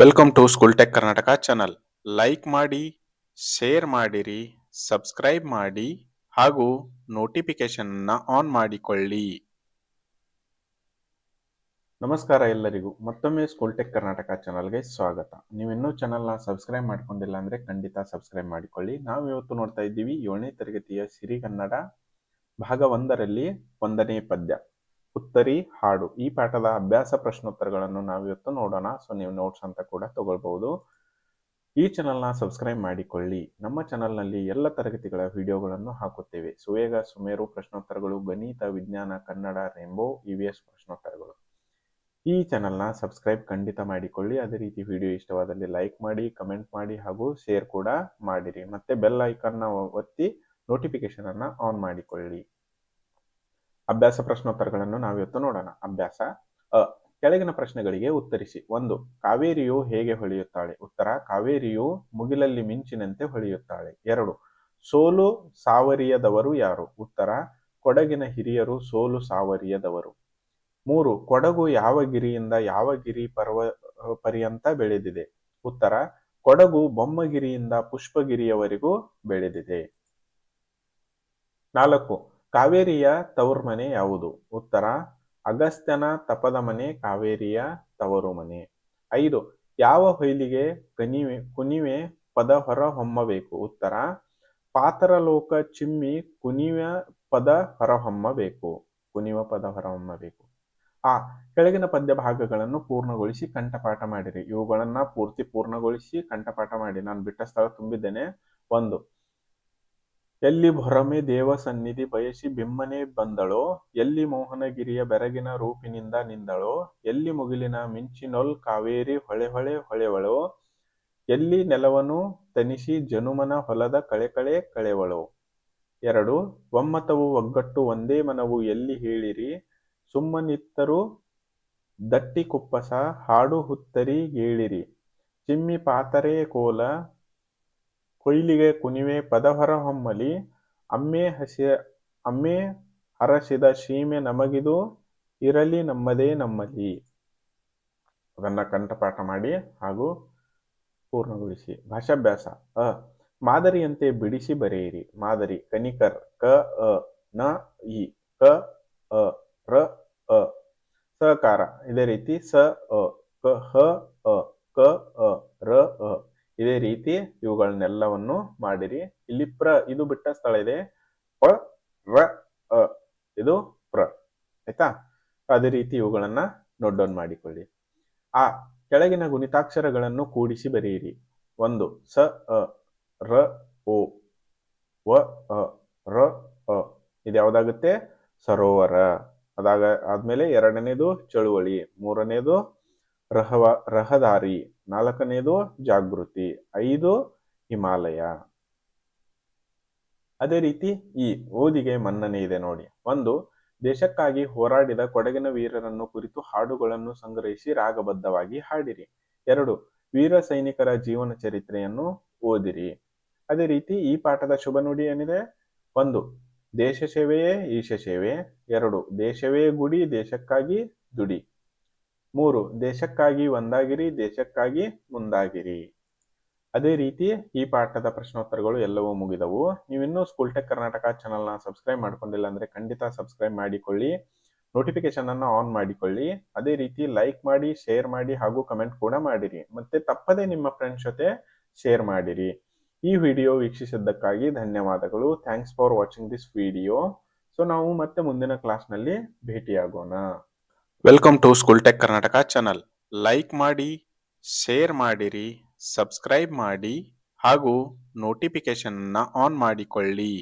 Welcome to school tech Karnataka channel like ಮಾಡಿ share ಮಾಡಿರಿ subscribe ಮಾಡಿ, ಹಾಗೂ ನೋಟಿಫಿಕೇಶನ್ ಆನ್ ಮಾಡಿಕೊಳ್ಳಿ. ನಮಸ್ಕಾರ ಎಲ್ಲರಿಗೂ. ಮತ್ತೊಮ್ಮೆ ಸ್ಕೂಲ್ ಟೆಕ್ ಕರ್ನಾಟಕ ಚಾನಲ್ಗೆ ಸ್ವಾಗತ. ನೀವಿನ್ನೂ ಚಾನಲ್ನ ಸಬ್ಸ್ಕ್ರೈಬ್ ಮಾಡ್ಕೊಂಡಿಲ್ಲ ಅಂದ್ರೆ ಖಂಡಿತ ಸಬ್ಸ್ಕ್ರೈಬ್ ಮಾಡಿಕೊಳ್ಳಿ. ನಾವು ಇವತ್ತು ನೋಡ್ತಾ ಇದ್ದೀವಿ ಏಳನೇ ತರಗತಿಯ ಸಿರಿಗನ್ನಡ ಭಾಗ ಒಂದರಲ್ಲಿ ಒಂದನೇ ಪದ್ಯ. ಉತ್ತರಿ, ಹಾಡು. ಈ ಪಾಠದ ಅಭ್ಯಾಸ ಪ್ರಶ್ನೋತ್ತರಗಳನ್ನು ನಾವು ಇವತ್ತು ನೋಡೋಣ. ಸೊ ನೀವು ನೋಟ್ಸ್ ಅಂತ ಕೂಡ ತಗೊಳ್ಬಹುದು. ಈ ಚಾನಲ್ನ ಸಬ್ಸ್ಕ್ರೈಬ್ ಮಾಡಿಕೊಳ್ಳಿ. ನಮ್ಮ ಚಾನಲ್ನಲ್ಲಿ ಎಲ್ಲ ತರಗತಿಗಳ ವಿಡಿಯೋಗಳನ್ನು ಹಾಕುತ್ತೇವೆ. ಸುವೇಗ, ಸುಮೇರು ಪ್ರಶ್ನೋತ್ತರಗಳು, ಗಣಿತ, ವಿಜ್ಞಾನ, ಕನ್ನಡ ರೇಂಬೋ ಇ ವಿ ಎಸ್ ಪ್ರಶ್ನೋತ್ತರಗಳು. ಈ ಚಾನಲ್ನ ಸಬ್ಸ್ಕ್ರೈಬ್ ಖಂಡಿತ ಮಾಡಿಕೊಳ್ಳಿ. ಅದೇ ರೀತಿ ವಿಡಿಯೋ ಇಷ್ಟವಾದಲ್ಲಿ ಲೈಕ್ ಮಾಡಿ ಕಮೆಂಟ್ ಮಾಡಿ ಹಾಗೂ ಶೇರ್ ಕೂಡ ಮಾಡಿರಿ. ಮತ್ತೆ ಬೆಲ್ ಐಕಾನ್ನ ಒತ್ತಿ ನೋಟಿಫಿಕೇಶನ್ ಅನ್ನ ಆನ್ ಮಾಡಿಕೊಳ್ಳಿ. ಅಭ್ಯಾಸ ಪ್ರಶ್ನೋತ್ತರಗಳನ್ನು ನಾವಿವತ್ತು ನೋಡೋಣ. ಅಭ್ಯಾಸ, ಅ, ಕೆಳಗಿನ ಪ್ರಶ್ನೆಗಳಿಗೆ ಉತ್ತರಿಸಿ. ಒಂದು, ಕಾವೇರಿಯು ಹೇಗೆ ಹೊಳೆಯುತ್ತಾಳೆ? ಉತ್ತರ, ಕಾವೇರಿಯು ಮುಗಿಲಲ್ಲಿ ಮಿಂಚಿನಂತೆ ಹೊಳೆಯುತ್ತಾಳೆ. ಎರಡು, ಸೋಲು ಸಾವರಿಯದವರು ಯಾರು? ಉತ್ತರ, ಕೊಡಗಿನ ಹಿರಿಯರು ಸೋಲು ಸಾವರಿಯದವರು. ಮೂರು, ಕೊಡಗು ಯಾವ ಗಿರಿಯಿಂದ ಯಾವ ಗಿರಿ ಪರ್ವ, ಪರ್ಯಂತ ಬೆಳೆದಿದೆ? ಉತ್ತರ, ಕೊಡಗು ಬೊಮ್ಮಗಿರಿಯಿಂದ ಪುಷ್ಪಗಿರಿಯವರೆಗೂ ಬೆಳೆದಿದೆ. ನಾಲ್ಕು ಕಾವೇರಿಯ ತವರುಮನೆ ಯಾವುದು? ಉತ್ತರ, ಅಗಸ್ತ್ಯನ ತಪದ ಮನೆ, ಕಾವೇರಿಯ ತವರು ಮನೆ. ಐದು, ಯಾವ ಹೊಯ್ಲಿಗೆ ಕನಿವೆ ಕುನಿವೆ ಪದ ಹೊರ ಹೊಮ್ಮಬೇಕು? ಉತ್ತರ, ಪಾತರಲೋಕ ಚಿಮ್ಮಿ ಕುನಿವ ಪದ ಹೊರಹೊಮ್ಮಬೇಕು ಕುನಿವ ಪದ ಹೊರಹೊಮ್ಮಬೇಕು ಆ, ಕೆಳಗಿನ ಪದ್ಯ ಭಾಗಗಳನ್ನು ಪೂರ್ಣಗೊಳಿಸಿ ಕಂಠಪಾಠ ಮಾಡಿರಿ. ಇವುಗಳನ್ನ ಪೂರ್ತಿ ಪೂರ್ಣಗೊಳಿಸಿ ಕಂಠಪಾಠ ಮಾಡಿ. ನಾನು ಬಿಟ್ಟ ಸ್ಥಳ ತುಂಬಿದ್ದೇನೆ. ಒಂದು ಎಲ್ಲಿ ಭೊರಮೆ ದೇವ ಸನ್ನಿಧಿ ಬಯಸಿ ಬಿಮ್ಮನೆ ಬಂದಳೋ, ಎಲ್ಲಿ ಮೋಹನಗಿರಿಯ ಬೆರಗಿನ ರೂಪಿನಿಂದ ನಿಂದಳೋ, ಎಲ್ಲಿ ಮುಗಿಲಿನ ಮಿಂಚಿನೊಲ್ ಕಾವೇರಿ ಹೊಳೆ ಹೊಳೆ ಹೊಳೆವಳೋ, ಎಲ್ಲಿ ನೆಲವನು ತನಿಸಿ ಜನುಮನ ಹೊಲದ ಕಳೆ ಕಳೆ ಕಳೆವಳೋ. ಎರಡು, ಒಮ್ಮತವು ಒಗ್ಗಟ್ಟು ಒಂದೇ ಮನವು ಎಲ್ಲಿ ಹೇಳಿರಿ, ಸುಮ್ಮನಿತ್ತರು ದಟ್ಟಿ ಕುಪ್ಪಸ ಹಾಡು ಹುತ್ತರಿ ಏಳಿರಿ ಚಿಮ್ಮಿ ಪಾತರೆ ಕೋಲ ಕೊಯ್ಲಿಗೆ ಕುಣಿವೆ ಪದಹರ ಹೊಮ್ಮಲಿ, ಅಮ್ಮೆ ಹಸಿ ಅಮ್ಮೆ ಹರಸಿದ ಸೀಮೆ ನಮಗಿದು, ಇರಲಿ ನಮ್ಮದೇ ನಮ್ಮಲ್ಲಿ ಅದನ್ನ ಕಂಠಪಾಠ ಮಾಡಿ ಹಾಗೂ ಪೂರ್ಣಗೊಳಿಸಿ. ಭಾಷಾಭ್ಯಾಸ. ಅ. ಮಾದರಿಯಂತೆ ಬಿಡಿಸಿ ಬರೆಯಿರಿ. ಮಾದರಿ. ಕನಿಕರ್. ಕ, ಅ, ನ, ಇ. ಕ, ಅ, ರ, ಅ. ಸಹಕಾರ. ಇದೇ ರೀತಿ ಸ, ಅ, ಕ, ಹ, ಅ, ಕ, ಅ, ರ, ಅ. ಇದೇ ರೀತಿ ಇವುಗಳನ್ನೆಲ್ಲವನ್ನು ಮಾಡಿರಿ. ಇಲ್ಲಿ ಪ್ರ, ಇದು ಬಿಟ್ಟ ಸ್ಥಳ ಇದೆ. ಪ, ರ, ಅ, ಇದು ಪ್ರ, ಆಯ್ತಾ? ಅದೇ ರೀತಿ ಇವುಗಳನ್ನ ನೋಟ್ ಡೌನ್ ಮಾಡಿಕೊಳ್ಳಿ. ಆ ಕೆಳಗಿನ ಗುಣಿತಾಕ್ಷರಗಳನ್ನು ಕೂಡಿಸಿ ಬರೆಯಿರಿ. ಒಂದು, ಸ, ಅ, ರ, ಓ, ವ, ಅ, ರ, ಅ. ಇದು ಯಾವುದಾಗುತ್ತೆ? ಸರೋವರ. ಅದಾಗ, ಆದ್ಮೇಲೆ ಎರಡನೇದು ಚಳುವಳಿ, ಮೂರನೇದು ರಹವ, ರಹದಾರಿ. ನಾಲ್ಕನೇದು ಜಾಗೃತಿ. ಐದು, ಹಿಮಾಲಯ. ಅದೇ ರೀತಿ ಈ ಓದಿಗೆ ಮನ್ನಣೆ ಇದೆ ನೋಡಿ. ಒಂದು, ದೇಶಕ್ಕಾಗಿ ಹೋರಾಡಿದ ಕೊಡಗಿನ ವೀರರನ್ನು ಕುರಿತು ಹಾಡುಗಳನ್ನು ಸಂಗ್ರಹಿಸಿ ರಾಗಬದ್ಧವಾಗಿ ಹಾಡಿರಿ. ಎರಡು, ವೀರ ಸೈನಿಕರ ಜೀವನ ಚರಿತ್ರೆಯನ್ನು ಓದಿರಿ. ಅದೇ ರೀತಿ ಈ ಪಾಠದ ಶುಭ ನುಡಿ ಏನಿದೆ? ಒಂದು, ದೇಶ ಸೇವೆಯೇ ಈಶ ಸೇವೆ. ಎರಡು, ದೇಶವೇ ಗುಡಿ, ದೇಶಕ್ಕಾಗಿ ದುಡಿ. ಮೂರು, ದೇಶಕ್ಕಾಗಿ ಒಂದಾಗಿರಿ, ದೇಶಕ್ಕಾಗಿ ಮುಂದಾಗಿರಿ. ಅದೇ ರೀತಿ ಈ ಪಾಠದ ಪ್ರಶ್ನೋತ್ತರಗಳು ಎಲ್ಲವೂ ಮುಗಿದವು. ನೀವಿನ್ನೂ ಸ್ಕೂಲ್ ಟೆಕ್ ಕರ್ನಾಟಕ ಚಾನಲ್ನ ಸಬ್ಸ್ಕ್ರೈಬ್ ಮಾಡ್ಕೊಂಡಿಲ್ಲ ಅಂದರೆ ಖಂಡಿತ ಸಬ್ಸ್ಕ್ರೈಬ್ ಮಾಡಿಕೊಳ್ಳಿ. ನೋಟಿಫಿಕೇಶನ್ ಅನ್ನು ಆನ್ ಮಾಡಿಕೊಳ್ಳಿ. ಅದೇ ರೀತಿ ಲೈಕ್ ಮಾಡಿ ಶೇರ್ ಮಾಡಿ ಹಾಗೂ ಕಮೆಂಟ್ ಕೂಡ ಮಾಡಿರಿ. ಮತ್ತೆ ತಪ್ಪದೇ ನಿಮ್ಮ ಫ್ರೆಂಡ್ಸ್ ಜೊತೆ ಶೇರ್ ಮಾಡಿರಿ. ಈ ವಿಡಿಯೋ ವೀಕ್ಷಿಸಿದ್ದಕ್ಕಾಗಿ ಧನ್ಯವಾದಗಳು. Thanks for watching this video so ನಾವು ಮತ್ತೆ ಮುಂದಿನ ಕ್ಲಾಸ್ನಲ್ಲಿ ಭೇಟಿಯಾಗೋಣ. Welcome to school tech Karnataka channel like ಮಾಡಿ ಶೇರ್ ಮಾಡಿರಿ ಸಬ್ಸ್ಕ್ರೈಬ್ ಮಾಡಿ ಹಾಗೂ ನೋಟಿಫಿಕೇಶನ್ ಆನ್ ಮಾಡಿಕೊಳ್ಳಿ.